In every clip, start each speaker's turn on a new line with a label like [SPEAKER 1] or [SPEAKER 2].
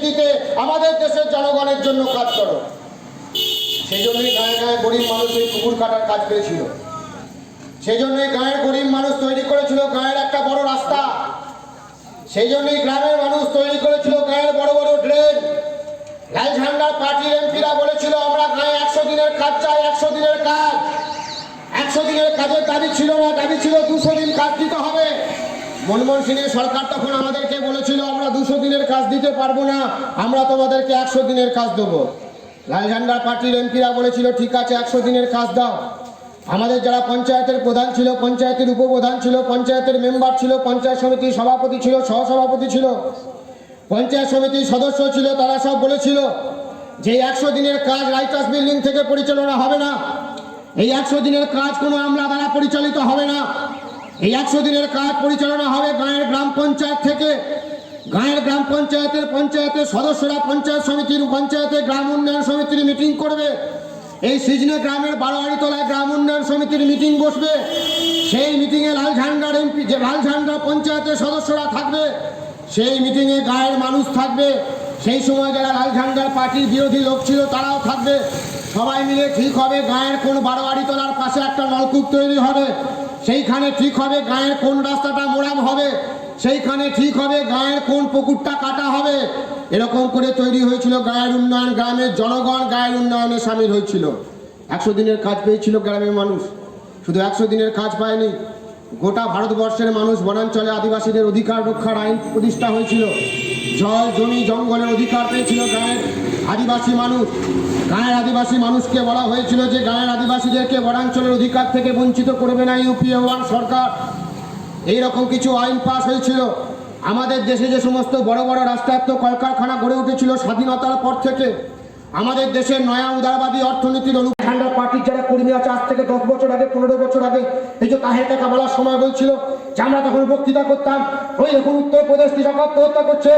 [SPEAKER 1] ভিত্তিতে আমাদের দেশের জনগণের জন্য কাজ করো। সেই জন্যই গায়ে গায়ে গরিব মানুষ এই পুকুর কাটার কাজ পেয়েছিল সেই জন্যই গায়ের গরিব মানুষ তৈরি করেছিল গায়ের একটা বড় রাস্তা। সেই জন্যই গ্রামের মানুষ তৈরি করেছিল গায়ের বড় বড় ড্রেন। লাল ঝান্ডার পার্টির এমপিরা বলেছিল, আমরা গায়ে একশো দিনের কাজ চাই, একশো দিনের কাজ। একশো দিনের কাজের দাবি ছিল না, দাবি ছিল দুশো দিন কাজ দিতে হবে। মনমোহন সিংয়ের সরকার তখন আমাদেরকে বলেছিল, আমরা দুশো দিনের কাজ দিতে পারব না, আমরা তোমাদেরকে একশো দিনের কাজ দেবো। লাল ঝান্ডার পার্টির এমপিরা বলেছিল, ঠিক আছে, একশো দিনের কাজ দাও। আমাদের যারা পঞ্চায়েতের প্রধান ছিল, পঞ্চায়েতের উপপ্রধান ছিল, পঞ্চায়েতের মেম্বার ছিল, পঞ্চায়েত সমিতির সভাপতি ছিল, সহসভাপতি ছিল, পঞ্চায়েত সমিতির সদস্য ছিল, তারা সব বলেছিল যে একশো দিনের কাজ রাইটার্স বিল্ডিং থেকে পরিচালনা হবে না। এই একশো দিনের কাজ কোনো আমলা দ্বারা পরিচালিত হবে না। এই একশো দিনের কাজ পরিচালনা হবে গাঁয়ের গ্রাম পঞ্চায়েত থেকে। গাঁয়ের গ্রাম পঞ্চায়েতের পঞ্চায়েতের সদস্যরা পঞ্চায়েত সমিতির পঞ্চায়েতের গ্রাম উন্নয়ন সমিতির মিটিং করবে। এই সিজনে গ্রামের বারোয়ারিতলায় গ্রাম উন্নয়ন সমিতির মিটিং বসবে। সেই মিটিংয়ে লাল ঝান্ডার এমপি যে লাল ঝান্ডা পঞ্চায়েতের সদস্যরা থাকবে, সেই মিটিংয়ে গায়ের মানুষ থাকবে। সেই সময় যারা লাল ঝান্ডার পার্টির বিরোধী লোক ছিল তারাও থাকবে। সবাই মিলে ঠিক হবে, গায়ের কোন বারোয়ারিতলার পাশে একটা নলকূপ তৈরি হবে। সেইখানে ঠিক হবে, গায়ের কোন রাস্তাটা মোড়াম হবে, সেইখানে ঠিক হবে, গায়ের কোন পুকুরটা কাটা হবে। এরকম করে তৈরি হয়েছিল গায়ের উন্নয়ন গ্রামের জনগণ, গায়ের উন্নয়নে সামিল হয়েছিল। একশো দিনের কাজ পেয়েছিল গ্রামের মানুষ। শুধু একশো দিনের কাজ পায়নি, গোটা ভারতবর্ষের মানুষ বনাঞ্চলে আদিবাসীদের অধিকার রক্ষার আইন প্রতিষ্ঠা হয়েছিল। জল, জমি, জঙ্গলের অধিকার পেয়েছিল গায়ের আদিবাসী মানুষ। গায়ের আদিবাসী মানুষকে বলা হয়েছিল যে গায়ের আদিবাসীদেরকে বনাঞ্চলের অধিকার থেকে বঞ্চিত করবে না ইউপিএ ওয়ান সরকার। এইরকম কিছু আইন পাস হয়েছিল। আমাদের দেশে যে সমস্ত বড় বড় রাষ্ট্রায়ত্ত কলকারখানা গড়ে উঠেছিল স্বাধীনতার পর থেকে, আমাদের দেশের নয়া উদারবাদী অর্থনীতির অনু ঠান্ডার পার্টির যারা কর্মী আছে, আজ থেকে দশ বছর আগে, পনেরো বছর আগে, এই যে তাহের টাকা বলার সময় বলছিল যে আমরা তখন বক্তৃতা করতাম, ওই দেখুন উত্তরপ্রদেশ কৃষক আত্মহত্যা করছে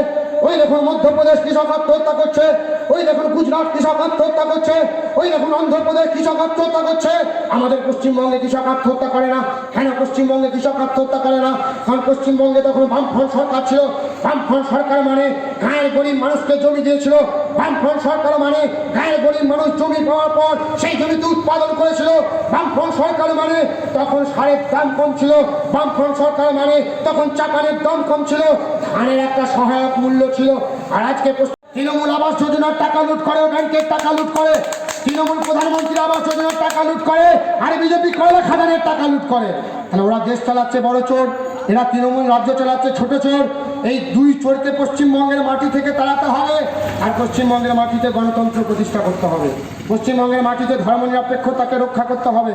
[SPEAKER 1] ওই দেখুন মধ্যপ্রদেশ কৃষক আত্মহত্যা করছে। ওই দেখুন গুজরাট কৃষক আত্মহত্যা করছে, ওই দেখুন অন্ধ্রপ্রদেশ কৃষক আত্মহত্যা করছে, আমাদের পশ্চিমবঙ্গে কৃষক আত্মহত্যা করে না, কেন পশ্চিমবঙ্গে কৃষক আত্মহত্যা করে না? কারণ পশ্চিমবঙ্গে তখন বামফ্রন্ট সরকার ছিল, বামফ্রন্ট সরকার মানে গায়ের গরিব মানুষকে জমি দিয়েছিল, বামফ্রন্ট সরকার মানে গায়ের গরিব মানুষ জমি পাওয়ার পর সেই জমিতে উৎপাদন করেছিল, বামফ্রন্ট সরকার মানে তখন সারের দাম কম ছিল, বামফ্রন্ট সরকার মানে তখন চাকারের দাম কম ছিল, ধানের একটা সহায়ক মূল্য ছিল, আর আজকে তৃণমূল আবাস যোজনার টাকা লুট করে ব্যাংকের টাকা লুট করে। তৃণমূল প্রধানমন্ত্রী আবাস যোজনার টাকা লুট করে আর বিজেপি কয়লা খাদানের টাকা লুট করে। তাহলে ওরা দেশ চালাচ্ছে বড় চোর, এরা তৃণমূল রাজ্য চালাচ্ছে ছোট চোর। এই দুই চোরকে পশ্চিমবঙ্গের মাটি থেকে তাড়াতে হবে আর পশ্চিমবঙ্গের মাটিতে গণতন্ত্র প্রতিষ্ঠা করতে হবে। পশ্চিমবঙ্গের মাটিতে ধর্মনিরপেক্ষতাকে রক্ষা করতে হবে।